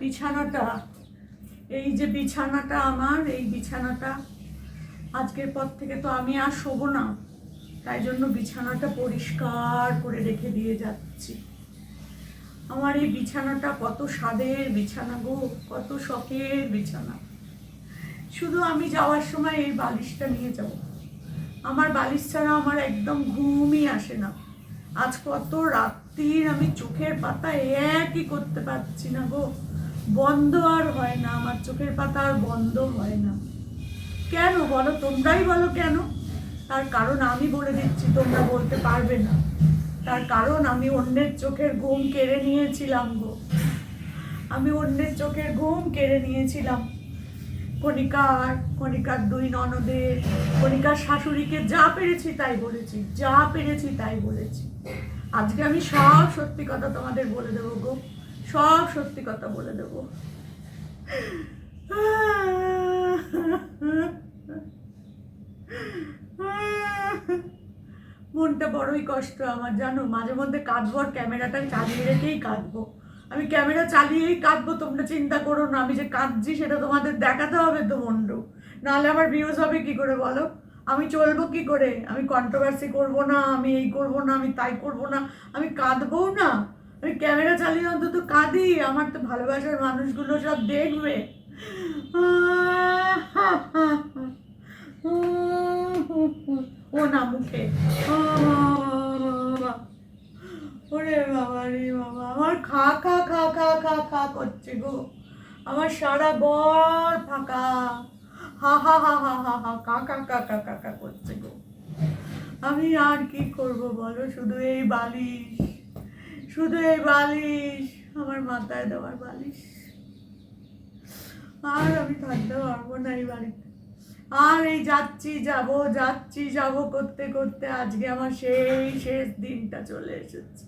বিছানাটা, এই যে বিছানাটা আমার, এই বিছানাটা আজকের পর থেকে তো আমি আর শোবো না। তাই জন্য বিছানাটা পরিষ্কার করে রেখে দিয়ে যাচ্ছি। আমার এই বিছানাটা কত স্বাদের বিছানা গো, কত শখের বিছানা। শুধু আমি যাওয়ার সময় এই বালিশটা নিয়ে যাব। আমার বালিশ ছাড়া আমার একদম ঘুমই আসে না। আজ কত রাত্রির আমি চোখের পাতা একই করতে পারছি না গো। বন্ধ আর হয় না, আমার চোখের পাতা আর বন্ধ হয় না। কেন বলো? তোমরাই বলো কেন? তার কারণ আমি বলে দিচ্ছি, তোমরা বলতে পারবে না। তার কারণ আমি অন্যের চোখের ঘুম কেড়ে নিয়েছিলাম গো। আমি অন্যের চোখের ঘুম কেড়ে নিয়েছিলাম। কণিকার কণিকার দুই ননদের কণিকার শাশুড়িকে যা পেরেছি তাই বলেছি, যা পেরেছি তাই বলেছি। আজকে আমি সব সত্যি কথা তোমাদের বলে দেবো গো। সব সত্যি কথা বলে দেবো। মনটা বড়ই কষ্ট আমার, জানো? মাঝে মধ্যে কাঁদবো আর ক্যামেরাটা চালিয়ে রেখেই কাঁদবো। আমি ক্যামেরা চালিয়েই কাঁদবো, তোমরা চিন্তা করো না। আমি যে কাঁদছি সেটা তোমাদের দেখাতে হবে তো, মন্ডু। নাহলে আমার ভিউজ হবে কি করে বলো? আমি চলবো কি করে? আমি কন্ট্রোভার্সি করব না, আমি এই করব না, আমি তাই করব না। আমি কাঁদবও না। আমি ক্যামেরা চালিয়ে অন্তত কাঁদি, আমার তো ভালোবাসার মানুষগুলো সব দেখবে। ও না, মুখে। ওরে বাবা রে বাবা, আমার খা খা খা খা খা খা করছে গো। আমার সারা বর ফাঁকা। হা হা হা হা হা হা কা কা কা কা কা কা করছে গো। আমি আর কি করব বলো, শুধু এই বালিশ। শুধু এই বালিশ, আমার মাথায় দেওয়ার বালিশ। আর আমি থাকতে পারব না এই বাড়িতে। আর এই যাচ্ছি, যাব যাচ্ছি, যাব করতে করতে। আজকে আমার সেই শেষ দিনটা চলে এসেছে।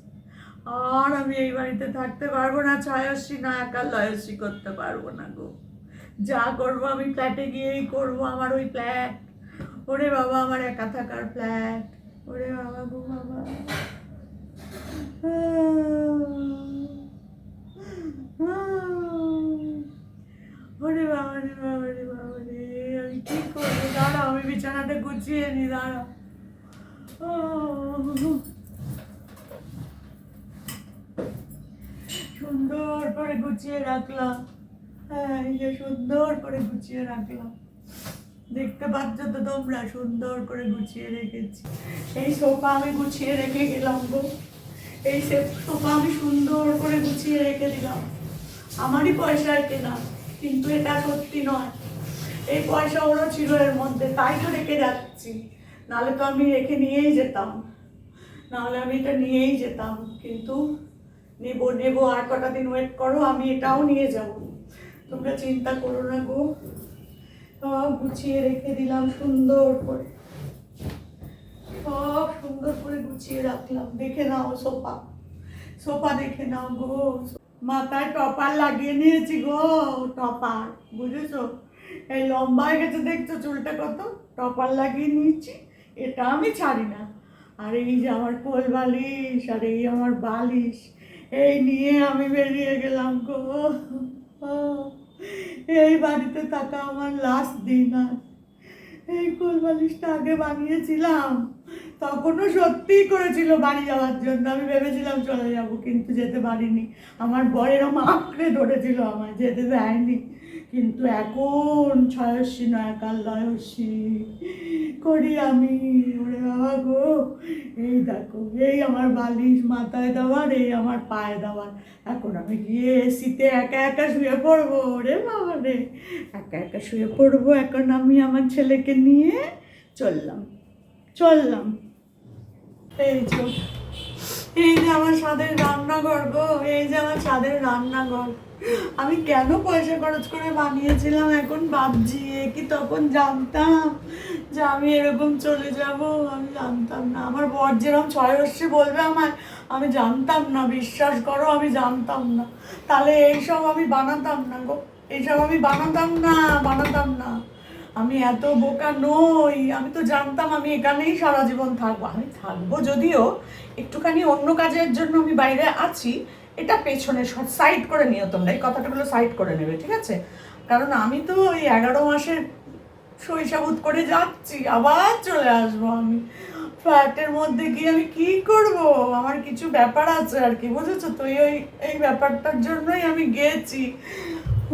আর আমি এই বাড়িতে থাকতে পারব না, ছয়শ্রী না একা, লয়শ্রী করতে পারব না গো। যা করব আমি ফ্ল্যাটে গিয়েই করব আমার ওই ফ্ল্যাট। ওরে বাবা, আমার একা থাকার ফ্ল্যাট। ওরে বাবা গো বাবা ওরে বাবা রে বাবা রে বাবা রে আমি কি করব দাঁড়াও আমি বিছানাটা গুছিয়ে করে গুছিয়ে রাখলাম। হ্যাঁ সুন্দর করে গুছিয়ে রাখলাম। দেখতে পাচ্ছ তো তোমরা, সুন্দর করে গুছিয়ে রেখেছি। এই সোফা আমি গুছিয়ে রেখে গেলাম গো। এই সোফা আমি সুন্দর করে গুছিয়ে রেখে দিলাম। আমারই পয়সায় কেনা, কিন্তু এটা সত্যি নয়। এই পয়সা ওরও ছিল এর মধ্যে, তাই তো রেখে যাচ্ছি। নাহলে তো আমি রেখে নিয়েই যেতাম। নাহলে আমি এটা নিয়েই যেতাম, কিন্তু নেব নেব, আর কটা দিন ওয়েট করো, আমি এটাও নিয়ে যাব। তোমরা চিন্তা করো না গো। সব গুছিয়ে রেখে দিলাম, সুন্দর করে। সব সুন্দর করে গুছিয়ে রাখলাম। দেখে নাও সোফা। সোফা দেখে নাও গো। মাথায় টপার লাগিয়ে নিয়েছি গো, টপার। বুঝেছ? এই লম্বা হয়ে গেছে, দেখছ চুলটা কত? টপার লাগিয়ে নিয়েছি। এটা আমি ছাড়ি না। আর এই যে আমার কোল বালিশ, আর এই আমার বালিশ, এই নিয়ে আমি বেরিয়ে গেলাম গো। এই বাড়িতে থাকা আমার লাস্ট দিন আর। এই কোল বালিশটা আগে বানিয়েছিলাম। তখনও সত্যিই করেছিল বাড়ি যাওয়ার জন্য। আমি ভেবেছিলাম চলে যাব, কিন্তু যেতে পারিনি। আমার বরেরও আঁকড়ে ধরেছিল আমার যেতে দেয়নি। কিন্তু এখন ছয়সী নয়কাল লয়সী। করি আমি, ওরে বাবা গো। এই দেখো, এই আমার বালিশ মাথায় দেওয়ার, এই আমার পায়ে দেওয়ার। এখন আমি গিয়ে এসিতে একা একা শুয়ে পড়ব, ওরে বাবা রে। একা একা শুয়ে পড়ব, এখন আমি আমার ছেলেকে নিয়ে চললাম চললাম। এই যে এই যে আমার স্বাদের রান্নাঘর গো, এই যে আমার স্বাদের রান্নাঘর। আমি কেন পয়সা খরচ করে বানিয়েছিলাম এখন ভাবছি কি তখন জানতাম যে আমি এরকম চলে যাব, আমি জানতাম না। আমার বর যেরকম ছয় বর্ষে বলবে আমায়, আমি জানতাম না, বিশ্বাস করো আমি জানতাম না। তাহলে এইসব আমি বানাতাম না গো, এইসব আমি বানাতাম না বানাতাম না। আমি এত বোকা নই, আমি তো জানতাম আমি এখানেই সারা জীবন থাকব। আমি থাকব যদিও একটুখানি অন্য কাজের জন্য আমি বাইরে আছি, এটা পেছনে সাইড করে নিও তোমরা, এই কথাটাগুলো সাইড করে নেবে, ঠিক আছে? কারণ আমি তো ওই এগারো মাসের শৈশবোধ করে যাচ্ছি, আবার চলে আসব আমি। ফ্ল্যাটের মধ্যে গিয়ে আমি কি করব? আমার কিছু ব্যাপার আছে আর কি, বুঝেছ? তো এই এই ব্যাপারটার জন্যই আমি গেছি।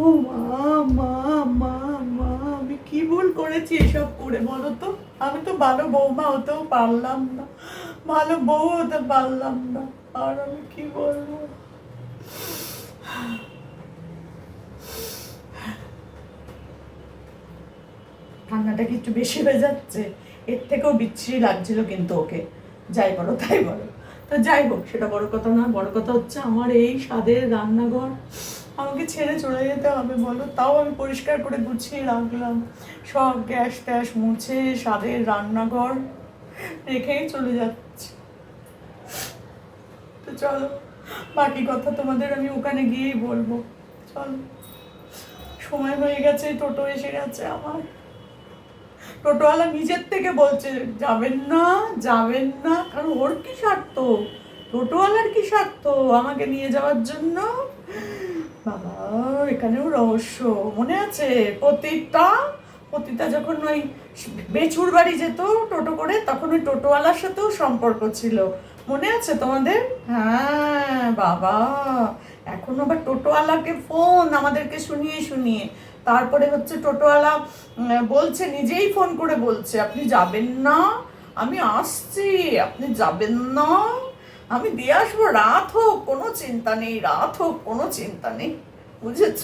ও মা মা মা। ভুল করেছি এসব করে, বলো তো? আমি তো ভালো বৌমা হতেও পারলাম না। ভালো বউ হতে পারলাম না। আর আমি কি বলব? ঠান্ডাটা কি একটু বেশি হয়ে যাচ্ছে? এর থেকেও বিচ্ছিরি লাগছিল কিন্তু ওকে। যাই বলো, তাই বলো। তো যাই হোক, সেটা বড় কথা না, বড় কথা হচ্ছে আমার এই স্বাদের রান্নাঘর আমাকে ছেড়ে চলে যেতে হবে, বলো। তাও আমি পরিষ্কার করে গুছিয়ে রাখলাম। সব গ্যাস ট্যাস মুছে স্বাদের রান্নাঘর রেখেই চলে যাচ্ছি। তো চলো, বাকি কথা তোমাদের আমি ওখানে গিয়েই বলব। চলো। সময় হয়ে গেছে, টোটো এসে গেছে আমার। টোটোওয়ালা নিজের থেকে বলছে, যাবেন না যাবেন না, কারণ ওর কি স্বার্থ? টোটোওয়ালার কি স্বার্থ? আমাকে নিয়ে যাওয়ার জন্য বাবা, এখানেও রহস্য। মনে আছে? প্রতিটা প্রতিটা যখন ওই বেচুর বাড়ি যেত, টোটো করে, তখন ওই টোটোওয়ালার সাথেও সম্পর্ক ছিল। মনে আছে তোমাদের? হ্যাঁ বাবা। এখন আবার টোটোওয়ালাকে ফোন, আমাদেরকে শুনিয়ে শুনিয়ে। তারপরে হচ্ছে টোটোওয়ালা বলছে, নিজেই ফোন করে বলছে, আপনি যাবেন না? আমি আসছি, আপনি যাবেন না? আমি দিয়ে আসব, রাত হোক, কোনো চিন্তা নেই, রাত হোক, কোনো চিন্তা নেই, বুঝেছ?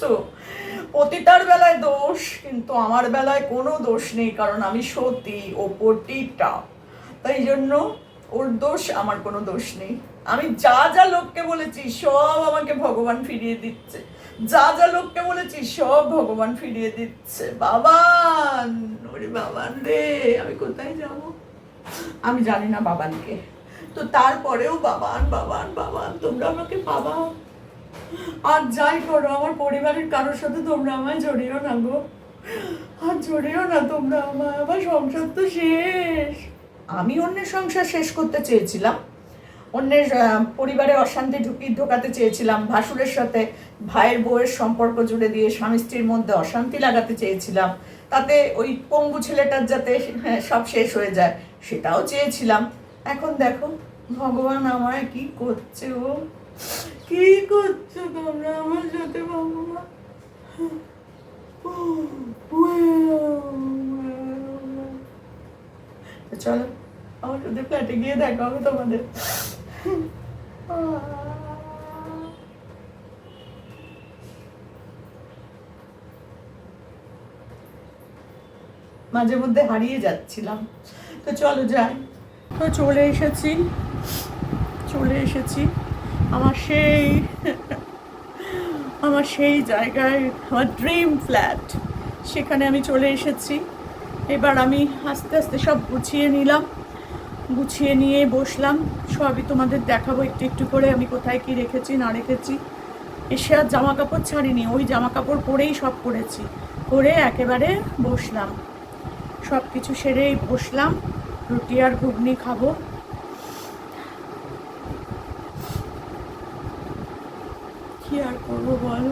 পতিতার বেলায় দোষ, কিন্তু আমার বেলায় কোনো দোষ নেই, কারণ আমি সতী, ও পতিতা। তাই জন্য ওর দোষ, আমার কোনো দোষ নেই। আমি যা যা লোককে বলেছি, সব আমাকে ভগবান ফিরিয়ে দিচ্ছে। যা যা লোককে বলেছি, সব ভগবান ফিরিয়ে দিচ্ছে। বাবান, ওরে বাবান রে, আমি কোথায় যাব? আমি জানি না বাবানকে। তো তারপরেও বাবান বাবান বাবান তোমরা আমাকে পাবা আর যাই করো আমার পরিবারের কারোর সাথে তোমরা আমায় জড়িও না গো। আর জড়িও না তোমরা আমায় আমার সংসার তো শেষ। আমি অন্যের সংসার শেষ করতে চেয়েছিলাম। অন্যের পরিবারে অশান্তি ঢুকি ঢোকাতে চেয়েছিলাম। ভাসুরের সাথে ভাইয়ের বউয়ের সম্পর্ক জুড়ে দিয়ে স্বামী স্ত্রীর মধ্যে অশান্তি লাগাতে চেয়েছিলাম। তাতে ওই পঙ্গু ছেলেটার যাতে হ্যাঁ, সব শেষ হয়ে যায় সেটাও চেয়েছিলাম। এখন দেখো, ভগবান আমায় কি করছে ও? কি করছ তোমরা আমার সাথে, ভগবান? চলো, আমার সাথে ফ্ল্যাটে গিয়ে দেখা তোমাদের। মাঝে মধ্যে হারিয়ে যাচ্ছিলাম। তো চলো যাই। তো চলে এসেছি। চলে এসেছি। আমার সেই আমার সেই জায়গায়, আমার ড্রিম ফ্ল্যাট সেখানে আমি চলে এসেছি। এবার আমি আস্তে আস্তে সব গুছিয়ে নিলাম। গুছিয়ে নিয়ে বসলাম। সবই তোমাদের দেখাবো একটু একটু করে আমি কোথায় কি রেখেছি, না রেখেছি। এসে আর জামা কাপড় ছাড়িনি, ওই জামা কাপড় পরেই সব করেছি। করে একেবারে বসলাম। সব কিছু সেরেই বসলাম। রুটি আর ঘুগনি খাব। কি আর করব বল?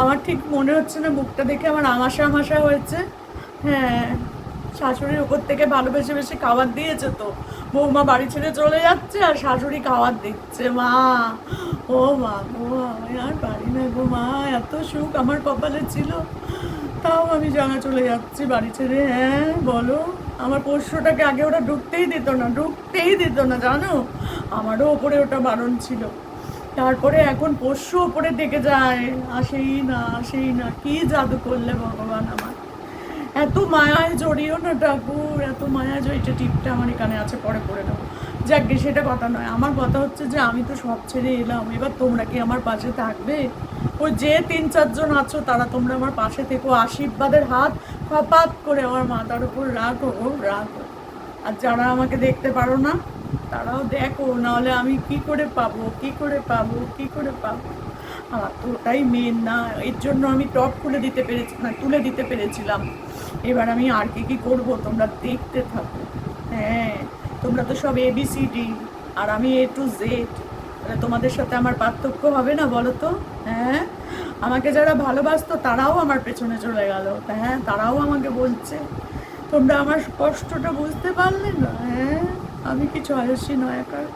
আমার ঠিক মনে হচ্ছে না মুখটা দেখে আমার আমাশা আমাশা হয়েছে। হ্যাঁ শাশুড়ির উপর থেকে ভালোবেসে বেশি খাবার দিয়েছে তো। বৌমা বাড়ি ছেড়ে চলে যাচ্ছে আর শাশুড়ি খাবার দিচ্ছে, মা। ও মা গো আমি আর পারি না গো মা, এত সুখ আমার কপালে ছিল। তাও আমি জানা চলে যাচ্ছি বাড়ি ছেড়ে হ্যাঁ বলো। আমার পোষ্যটাকে আগে ওটা ঢুকতেই দিত না, ঢুকতেই দিত না, জানো? আমারও ওপরে ওটা বারণ ছিল। তারপরে এখন পোষ্য ওপরে ডেকে যায়, আসেই না আসেই না, কি জাদু করলে ভগবান আমার? এত মায়ায় জড়িও না ঠাকুর, এত মায়ায় জড়িয়ে টিপটা আমার এখানে আছে, পরে পরে নেব। যাকে সেটা কথা নয়। আমার কথা হচ্ছে যে, আমি তো সব ছেড়ে এলাম। এবার তোমরা কি আমার পাশে থাকবে? ওই যে তিন, চারজন আছো, তারা তোমরা আমার পাশে থেকো। আশীর্বাদের হাত ফপাত করে আমার মাথার উপর রাখো রাখো। আর যারা আমাকে দেখতে পারো না, তারাও দেখো। নাহলে আমি কি করে পাবো, কি করে পাবো, কি করে পাবো? আমার তো ওটাই মেন না। এর জন্য আমি টপ খুলে দিতে পেরেছি না, তুলে দিতে পেরেছিলাম। এবার আমি আর কি কি করব? তোমরা দেখতে থাকো। হ্যাঁ তোমরা তো সব এবিসিডি আর আমি এ টু জেড তাহলে তোমাদের সাথে আমার পার্থক্য হবে না বলো তো? হ্যাঁ আমাকে যারা ভালোবাসতো তারাও আমার পেছনে চলে গেল। হ্যাঁ তারাও আমাকে বলছে। তোমরা আমার কষ্টটা বুঝতে পারলে না। হ্যাঁ আমি কি ছয়সী নয়াকার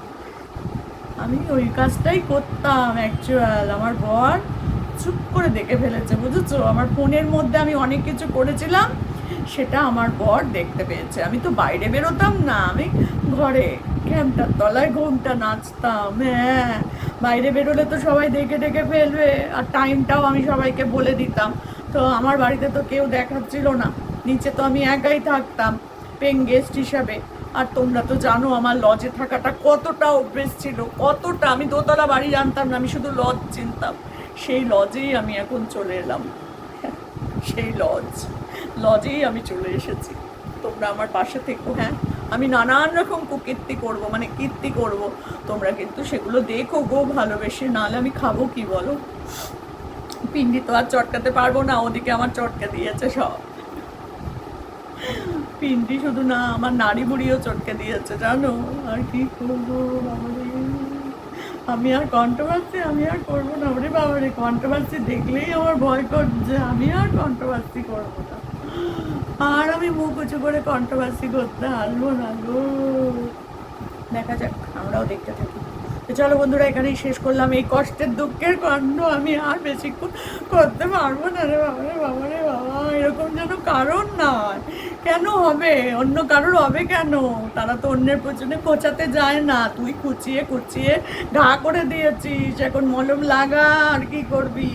আমি ওই কাজটাই করতাম অ্যাকচুয়াল আমার বর চুপ করে দেখে ফেলেছে, বুঝেছ? আমার ফোনের মধ্যে আমি অনেক কিছু করেছিলাম, সেটা আমার বর দেখতে পেয়েছে। আমি তো বাইরে বেরোতাম না, আমি ঘরে ক্যাম্পটার তলায় ঘুমটা নাচতাম হ্যাঁ। বাইরে বেরোলে তো সবাই দেখে দেখে ফেলবে, আর টাইমটাও আমি সবাইকে বলে দিতাম। তো আমার বাড়িতে তো কেউ দেখাচ্ছিল না, নিচে তো আমি একাই থাকতাম পেন গেস্ট হিসাবে। আর তোমরা তো জানো আমার লজে থাকাটা কতটা অভ্যেস ছিল, কতটা। আমি দোতলা বাড়ি জানতাম না, আমি শুধু লজ চিনতাম। সেই লজেই আমি এখন চলে এলাম। সেই লজ লজেই আমি চলে এসেছি। তোমরা আমার পাশে থেকো। হ্যাঁ। আমি নানান রকম কুকীর্তি করব মানে কীর্তি করব। তোমরা কিন্তু সেগুলো দেখো গো ভালোবেসে। নাহলে আমি খাব কি বলো? পিন্ডি তো আর চটকাতে পারব না ওদিকে আমার চটকা দিয়েছে সব। পিন্ডি শুধু না আমার নারী বুড়িও চটকে দিয়েছে জানো? আর কি করব? আমি আর কন্ট্রোভার্সি আমি আর করব না। ওরে বাবারে কন্ট্রোভার্সি দেখলেই আমার ভয় করছে। আমি আর কন্ট্রোভার্সি করব না। আর আমি মুখ উঁচু করে কন্ট্রোভার্সি করতে আসব না গো। দেখা যাক, আমরাও দেখতে থাকি। তো চলো বন্ধুরা, এখানেই শেষ করলাম। এই কষ্টের দুঃখের কাণ্ড আমি আর বেশিক্ষণ করতে পারব না। রে বাবা রে বাবা রে, বাবা, এরকম যেন কারণ নয়। কেন হবে? অন্য কারোর হবে কেন? তারা তো অন্যের পেছনে কোচাতে যায় না। তুই কুচিয়ে কুচিয়ে ঘা করে দিয়েছিস। এখন মলম লাগা, আর কি করবি?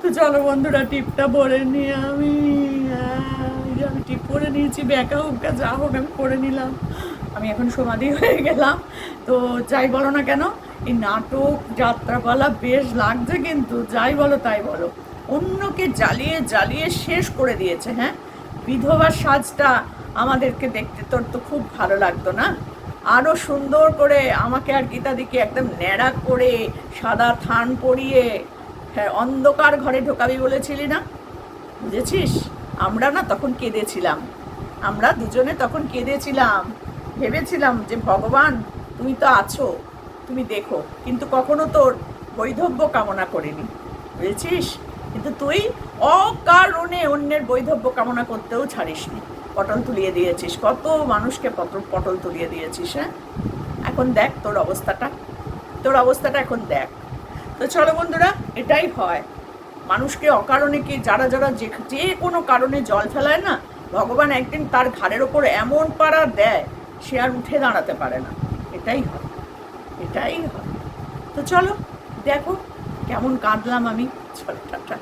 তো চলো বন্ধুরা, টিপটা ভরে নিয়ে আমি। আমি টিপ করে নিয়েছি। ব্যাকা উবকা যা হোক আমি করে নিলাম। আমি এখন সমাধি হয়ে গেলাম। তো যাই বলো না কেন, এই নাটক, যাত্রাপালা বেশ লাগছে কিন্তু। যাই বলো তাই বলো। অন্যকে জ্বালিয়ে জ্বালিয়ে শেষ করে দিয়েছে হ্যাঁ? বিধবার সাজটা আমাদেরকে দেখতে তোর তো খুব ভালো লাগতো না? আরও সুন্দর করে আমাকে আর গীতাদিকে একদম ন্যাড়া করে সাদা থান পরিয়ে হ্যাঁ অন্ধকার ঘরে ঢোকাবি বলেছিলি না? বুঝেছিস? আমরা না তখন কেঁদেছিলাম। আমরা দুজনে তখন কেঁদেছিলাম। ভেবেছিলাম যে, ভগবান, তুমি তো আছো, তুমি দেখো। কিন্তু কখনো তোর বৈধব্য কামনা করিনি। বুঝেছিস? কিন্তু তুই অকারণে অন্যের বৈধব্য কামনা করতেও ছাড়িসনি। পটল তুলিয়ে দিয়েছিস। কত মানুষকে পটল পটল তুলিয়ে দিয়েছিস হ্যাঁ? এখন দেখ তোর অবস্থাটা। তোর অবস্থাটা এখন দেখ। তো চলো বন্ধুরা, এটাই হয়। মানুষকে অকারণে কি যারা যারা যে যে কোনো কারণে জল ফেলায় না, ভগবান একদিন তার ঘাড়ের ওপর এমন পাড়া দেয়, সে আর উঠে দাঁড়াতে পারে না। এটাই হয়। এটাই হয়। তো চলো, দেখো কেমন কাঁদলাম আমি। চলো টাটা